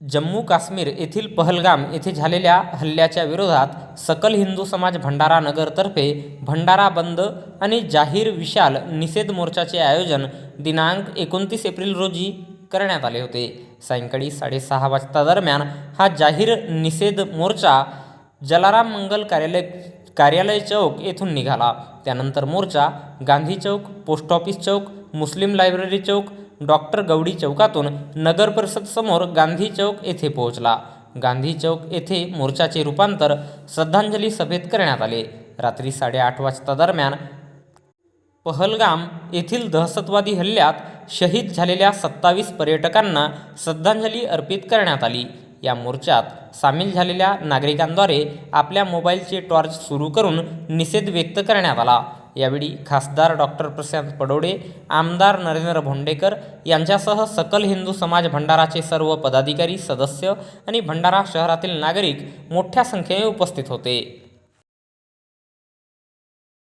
जम्मू काश्मीर येथील पहलगाम येथे झालेल्या हल्ल्याच्या विरोधात सकल हिंदू समाज भंडारा नगरतर्फे भंडारा बंद आणि जाहीर विशाल निषेध मोर्चाचे आयोजन दिनांक एकोणतीस एप्रिल रोजी करण्यात आले होते. सायंकाळी साडेसहा वाजता दरम्यान हा जाहीर निषेध मोर्चा जलाराम मंगल कार्यालय कार्यालय चौक येथून निघाला. त्यानंतर मोर्चा गांधी चौक पोस्ट ऑफिस चौक मुस्लिम लायब्ररी चौक डॉक्टर गवडी चौकातून नगर परिषदसमोर गांधी चौक येथे पोहोचला. गांधी चौक येथे मोर्चाचे रूपांतर श्रद्धांजली सभेत करण्यात आले. रात्री साडेआठ वाजता दरम्यान पहलगाम येथील दहशतवादी हल्ल्यात शहीद झालेल्या सत्तावीस पर्यटकांना श्रद्धांजली अर्पित करण्यात आली. या मोर्चात सामील झालेल्या नागरिकांद्वारे आपल्या मोबाईलचे टॉर्च सुरू करून निषेध व्यक्त करण्यात आला. यावेळी खासदार डॉक्टर प्रशांत पडोडे आमदार नरेंद्र भोंडेकर यांच्यासह सकल हिंदू समाज भंडाराचे सर्व पदाधिकारी सदस्य आणि भंडारा शहरातील नागरिक मोठ्या संख्येने उपस्थित होते.